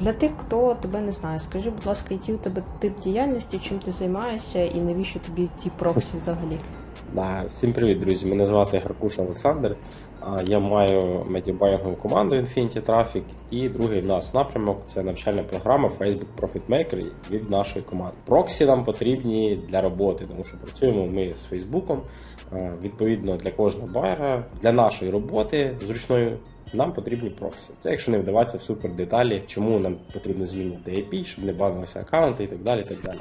Для тих, хто тебе не знає, скажи, будь ласка, який у тебе тип діяльності, чим ти займаєшся і навіщо тобі ті проксі взагалі? Всім привіт, друзі. Мене звати Гаркуш Олександр. Я маю медіабайингову команду Infinity Traffic і другий в нас напрямок це навчальна програма Facebook Profit Maker від нашої команди. Проксі нам потрібні для роботи, тому що працюємо ми з Фейсбуком. Відповідно, для кожного байера, для нашої роботи зручною. Нам потрібні проксі. Це якщо не вдаватися в супер деталі, чому нам потрібно змінити IP, щоб не банилися аккаунти і так далі. І так далі.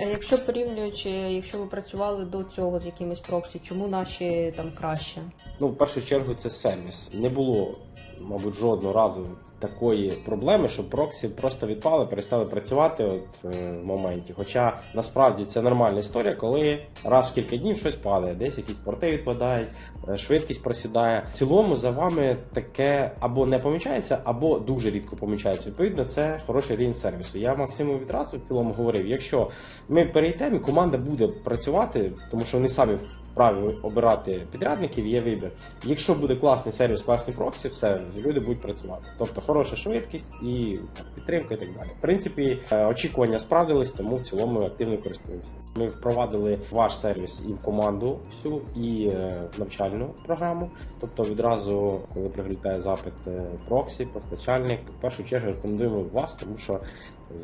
Якщо порівнюючи, якщо ви працювали до цього з якимись проксі, чому наші там краще? Ну, в першу чергу, це сервіс. Не було, мабуть, жодного разу такої проблеми, що проксі просто відпали, перестали працювати от, е, в моменті. Хоча насправді це нормальна історія, коли раз в кілька днів щось падає, десь якісь порти відпадають, е, швидкість просідає. В цілому за вами таке або не помічається, або дуже рідко помічається. Відповідно, це хороший рівень сервісу. Я Максиму відразу в цілому говорив: якщо ми перейдемо, команда буде працювати, тому що вони самі вправі обирати підрядників, є вибір. Якщо буде класний сервіс, класний проксі, все люди будуть працювати. Тобто хороша швидкість і підтримка і так далі. В принципі, е, очікування справдились, тому в цілому активно користуємося. Ми впровадили ваш сервіс і в команду всю, і е, в навчальну програму. Тобто, відразу, коли прилітає запит е, проксі, постачальник, в першу чергу рекомендуємо вас, тому що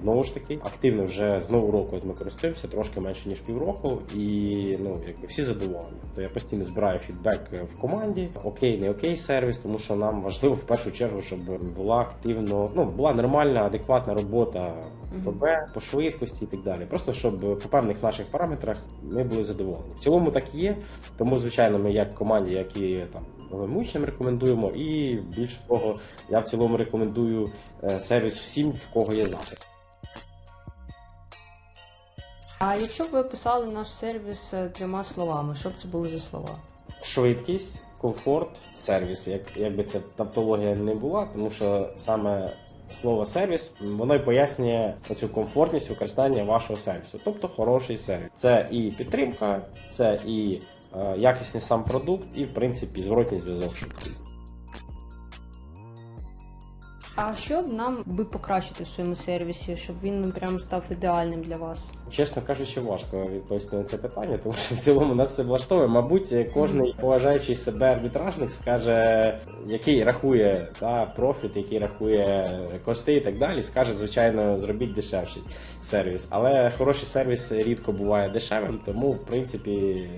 знову ж таки активно вже з нового року ми користуємося трошки менше ніж півроку, і ну якби всі задоволені. То я постійно збираю фідбек в команді, окей, не окей сервіс, тому що нам важливо в першу чергу, щоб була активно, ну була нормальна, адекватна робота ФБ по швидкості і так далі. Просто щоб по певних наших параметрах ми були задоволені. В цілому так і є. Тому, звичайно, ми як команді, як і там новим учням рекомендуємо, і більше того, я в цілому рекомендую е, сервіс всім, в кого є запит. А якщо б ви описали наш сервіс е, трьома словами, що б це були за слова? швидкість, комфорт, сервіс, як, якби це тавтологія не була, тому що саме слово сервіс воно й пояснює цю комфортність використання вашого сервісу, тобто хороший сервіс. Це і підтримка, це і е, якісний сам продукт, і в принципі зворотній зв'язок. швидкий. А що б нам би покращити в своєму сервісі, щоб він прям став ідеальним для вас? Чесно кажучи, важко відповісти на це питання, тому що в цілому нас все влаштовує. Мабуть, кожен поважаючий себе арбітражник скаже, який рахує та, профіт, який рахує кости і так далі, скаже, звичайно, зробіть дешевший сервіс. Але хороший сервіс рідко буває дешевим, тому в принципі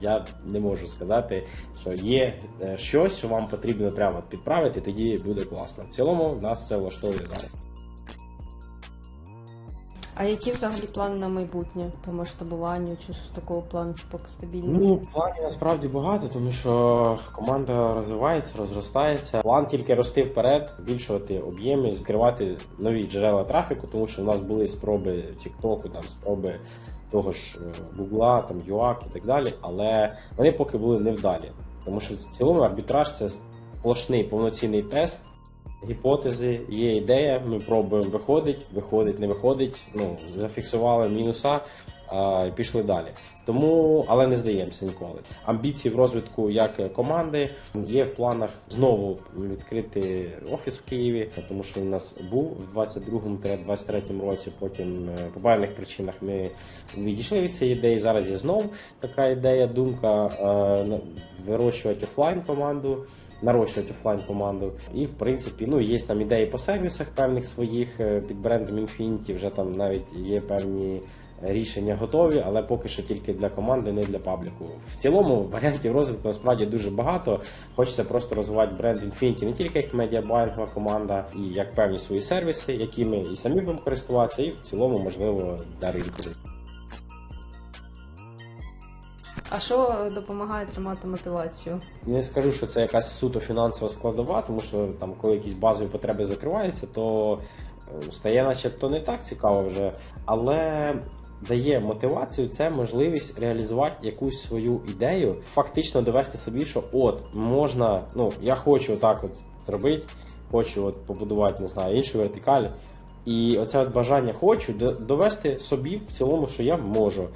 я не можу сказати, що є е, щось, що вам потрібно прямо підправити, тоді буде класно. В цілому нас все влаштовує зараз. А які взагалі плани на майбутнє по масштабуванню чи щось такого плану, чи поки стабільно? Ну, планів насправді багато, тому що команда розвивається, розростається. План тільки рости вперед, збільшувати об'єми, відкривати нові джерела трафіку, тому що в нас були спроби Тіктоку, там спроби того ж е, Гугла, там ЮАК і так далі, але вони поки були невдалі. Тому що в цілому арбітраж це сплошний повноцінний тест. Гіпотези, є ідея, ми пробуємо виходить, виходить, не виходить. Ну, зафіксували мінуса а, і пішли далі. Тому, але не здаємося ніколи. Амбіції в розвитку як команди є в планах знову відкрити офіс в Києві, тому що він у нас був в 22-23 році. Потім е, по певних причинах ми відійшли від цієї ідеї. Зараз є знов така ідея, думка е, вирощувати офлайн команду нарощувати офлайн команду. І в принципі, ну є там ідеї по сервісах певних своїх е, під брендом Infinity, вже там навіть є певні рішення готові, але поки що тільки для команди, не для пабліку. В цілому варіантів розвитку насправді дуже багато. Хочеться просто розвивати бренд Infinity не тільки як медіабайнгова команда, і як певні свої сервіси, які ми і самі будемо користуватися, і в цілому можливо для ринку. А що допомагає тримати мотивацію? Не скажу, що це якась суто фінансова складова, тому що там, коли якісь базові потреби закриваються, то е, стає начебто не так цікаво вже, але дає мотивацію, це можливість реалізувати якусь свою ідею, фактично довести собі, що от можна, ну я хочу отак от зробити, хочу от побудувати, не знаю, іншу вертикаль. І оце от бажання хочу до- довести собі в цілому, що я можу.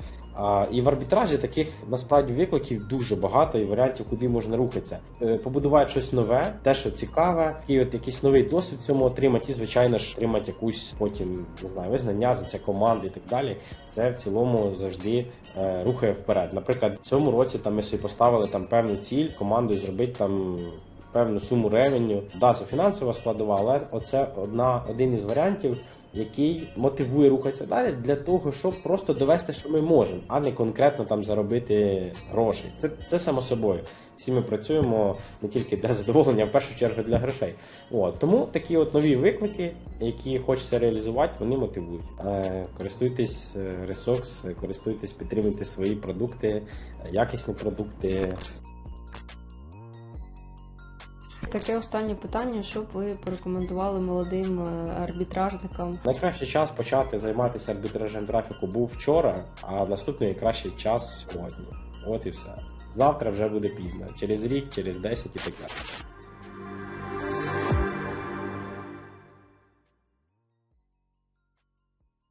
І в арбітражі таких насправді викликів дуже багато і варіантів, куди можна рухатися. Е, побудувати щось нове, те, що цікаве, і от якийсь новий досвід в цьому отримати, і звичайно ж отримати якусь потім не знаю, визнання за це команди і так далі. Це в цілому завжди е, рухає вперед. Наприклад, в цьому році там ми собі поставили там певну ціль командою зробити там. Певну суму ревеню. Да, це фінансова складова, але оце одна один із варіантів, який мотивує рухатися далі для того, щоб просто довести, що ми можемо, а не конкретно там заробити гроші. Це, це само собою. Всі ми працюємо не тільки для задоволення, а в першу чергу для грошей. От тому такі от нові виклики, які хочеться реалізувати, вони мотивують. Е, користуйтесь ресурс, користуйтесь, підтримуйте свої продукти, якісні продукти. Таке останнє питання, що б ви порекомендували молодим е, арбітражникам? Найкращий час почати займатися арбітражем трафіку був вчора, а наступний кращий час сьогодні. От і все. Завтра вже буде пізно. Через рік, через 10 і так далі.